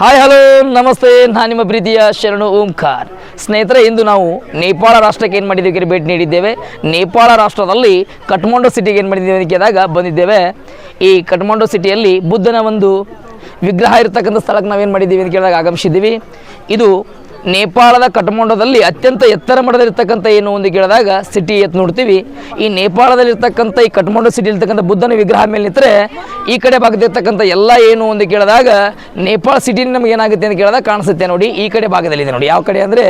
Hi, hello, ನಮಸ್ತೆ. ನಾನು ನಿಮ್ಮ ಪ್ರೀತಿಯ ಶರಣು ಓಂಕಾರ್. ಸ್ನೇಹಿತರೆ, ಇಂದು ನಾವು ನೇಪಾಳ ರಾಷ್ಟ್ರಕ್ಕೆ ಏನು ಮಾಡಿದ್ದೀವಿ ಭೇಟಿ ನೀಡಿದ್ದೇವೆ. ನೇಪಾಳ ರಾಷ್ಟ್ರದಲ್ಲಿ ಕಠ್ಮಂಡು ಸಿಟಿಗೆ ಏನು ಮಾಡಿದ್ದೀವಿ ಅಂತ ಕೇಳಿದಾಗ ಬಂದಿದ್ದೇವೆ. ಈ ಕಠ್ಮಂಡು ಸಿಟಿಯಲ್ಲಿ ಬುದ್ಧನ ಒಂದು ವಿಗ್ರಹ ಇರತಕ್ಕಂಥ ಸ್ಥಳಕ್ಕೆ ನಾವೇನು ಮಾಡಿದ್ದೀವಿ ಅಂತ ಕೇಳಿದಾಗ ಆಗಮಿಸಿದ್ದೀವಿ. ಇದು ನೇಪಾಳದ ಕಠ್ಮಂಡದಲ್ಲಿ ಅತ್ಯಂತ ಎತ್ತರ ಮಟ್ಟದಲ್ಲಿರ್ತಕ್ಕಂಥ ಏನು ಒಂದು ಕೇಳಿದಾಗ ಸಿಟಿ ಎತ್ತು ನೋಡ್ತೀವಿ. ಈ ನೇಪಾಳದಲ್ಲಿರ್ತಕ್ಕಂಥ, ಈ ಕಠ್ಮಂಡು ಸಿಟಿ ಇರ್ತಕ್ಕಂಥ ಬುದ್ಧನ ವಿಗ್ರಹ ಮೇಲೆ ನಿಂತರೆ ಈ ಕಡೆ ಭಾಗದಲ್ಲಿರ್ತಕ್ಕಂಥ ಎಲ್ಲ ಏನು ಒಂದು ಕೇಳಿದಾಗ ನೇಪಾಳ ಸಿಟಿ ನಮ್ಗೆ ಏನಾಗುತ್ತೆ ಅಂತ ಕೇಳಿದಾಗ ಕಾಣಿಸುತ್ತೆ ನೋಡಿ. ಈ ಕಡೆ ಭಾಗದಲ್ಲಿದೆ ನೋಡಿ. ಯಾವ ಕಡೆ ಅಂದರೆ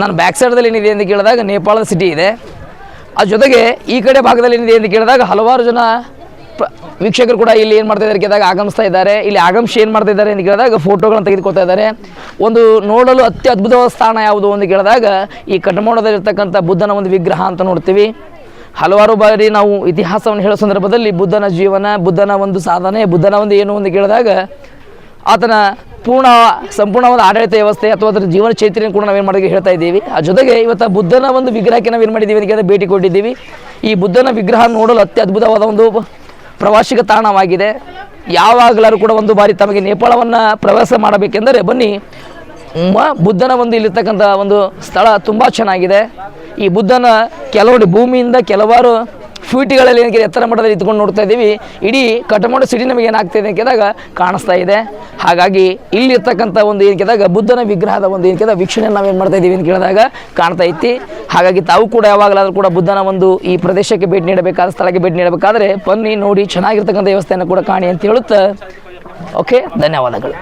ನಾನು ಬ್ಯಾಕ್ ಸೈಡ್ದಲ್ಲಿ ಏನಿದೆ ಅಂತ ಕೇಳಿದಾಗ ನೇಪಾಳದ ಸಿಟಿ ಇದೆ. ಅದ್ರ ಜೊತೆಗೆ ಈ ಕಡೆ ಭಾಗದಲ್ಲಿ ಏನಿದೆ ಅಂತ ಕೇಳಿದಾಗ ಹಲವಾರು ಜನ ವೀಕ್ಷಕರು ಕೂಡ ಇಲ್ಲಿ ಏನು ಮಾಡ್ತಾ ಇದ್ದಾರೆ ಕೇಳಿದಾಗ ಆಗಮಿಸ್ತಾ ಇದ್ದಾರೆ. ಇಲ್ಲಿ ಆಗಮಿಸಿ ಏನು ಮಾಡ್ತಾ ಇದ್ದಾರೆ ಅಂತ ಕೇಳಿದಾಗ ಫೋಟೋಗಳನ್ನು ತೆಗೆದುಕೊಳ್ತಾ ಇದ್ದಾರೆ. ಒಂದು ನೋಡಲು ಅತ್ಯದ್ಭುತವಾದ ಸ್ಥಾನ ಯಾವುದು ಅಂತ ಕೇಳಿದಾಗ ಈ ಕಟಮೋಡದಲ್ಲಿರ್ತಕ್ಕಂಥ ಬುದ್ಧನ ಒಂದು ವಿಗ್ರಹ ಅಂತ ನೋಡ್ತೀವಿ. ಹಲವಾರು ಬಾರಿ ನಾವು ಇತಿಹಾಸವನ್ನು ಹೇಳೋ ಸಂದರ್ಭದಲ್ಲಿ ಬುದ್ಧನ ಜೀವನ, ಬುದ್ಧನ ಒಂದು ಸಾಧನೆ, ಬುದ್ಧನ ಒಂದು ಏನು ಅಂತ ಕೇಳಿದಾಗ ಆತನ ಪೂರ್ಣ ಸಂಪೂರ್ಣವಾದ ಆಡಳಿತ ವ್ಯವಸ್ಥೆ ಅಥವಾ ಅದರ ಜೀವನ ಚೈತನ್ಯ ಕೂಡ ನಾವೇನು ಮಾಡಿದ್ವಿ ಹೇಳ್ತಾ ಇದ್ದೀವಿ. ಆ ಜೊತೆಗೆ ಇವತ್ತು ಬುದ್ಧನ ಒಂದು ವಿಗ್ರಹಕ್ಕೆ ನಾವೇನು ಮಾಡಿದ್ದೀವಿ ಅಂತ ಭೇಟಿ ಕೊಟ್ಟಿದ್ದೀವಿ. ಈ ಬುದ್ಧನ ವಿಗ್ರಹ ನೋಡಲು ಅತ್ಯ ಅದ್ಭುತವಾದ ಒಂದು ಪ್ರವಾಸಿಗ ತಾಣವಾಗಿದೆ. ಯಾವಾಗಲಾರು ಕೂಡ ಒಂದು ಬಾರಿ ತಮಗೆ ನೇಪಾಳವನ್ನು ಪ್ರವಾಸ ಮಾಡಬೇಕೆಂದರೆ ಬನ್ನಿ. ಬುದ್ಧನ ಒಂದು ಇಲ್ಲಿರ್ತಕ್ಕಂಥ ಒಂದು ಸ್ಥಳ ತುಂಬ ಚೆನ್ನಾಗಿದೆ. ಈ ಬುದ್ಧನ ಕೆಲವು ಭೂಮಿಯಿಂದ ಕೆಲವಾರು ಫೀಟ್ಗಳಲ್ಲಿ ಏನಕ್ಕೆ ಎತ್ತರ ಮಟ್ಟದಲ್ಲಿ ಇದ್ಕೊಂಡು ನೋಡ್ತಾ ಇದ್ದೀವಿ. ಇಡೀ ಕಠಮಂಡು ಸಿಟಿ ನಮಗೆ ಏನಾಗ್ತಿದೆ ಅಂಕಿದಾಗ ಕಾಣಿಸ್ತಾ ಇದೆ. ಹಾಗಾಗಿ ಇಲ್ಲಿರ್ತಕ್ಕಂಥ ಒಂದು ಏನು ಕೇಳಿದಾಗ ಬುದ್ಧನ ವಿಗ್ರಹದ ಒಂದು ಏನು ಕೇಳಿದಾಗ ವೀಕ್ಷಣೆ ನಾವೇನು ಮಾಡ್ತಾ ಇದ್ದೀವಿ ಅಂತ ಕೇಳಿದಾಗ ಕಾಣ್ತಾ ಐತಿ ಹಾಗಾಗಿ ತಾವು ಕೂಡ ಯಾವಾಗಲಾದರೂ ಕೂಡ ಬುದ್ಧನ ಒಂದು ಈ ಪ್ರದೇಶಕ್ಕೆ ಭೇಟಿ ನೀಡಬೇಕಾದ ಸ್ಥಳಕ್ಕೆ ಭೇಟಿ ನೀಡಬೇಕಾದ್ರೆ ಬನ್ನಿ ನೋಡಿ ಚೆನ್ನಾಗಿರ್ತಕ್ಕಂಥ ವ್ಯವಸ್ಥೆಯನ್ನು ಕೂಡ ಕಾಣಿ ಅಂತ ಹೇಳುತ್ತಾ. ಓಕೆ ಧನ್ಯವಾದಗಳು.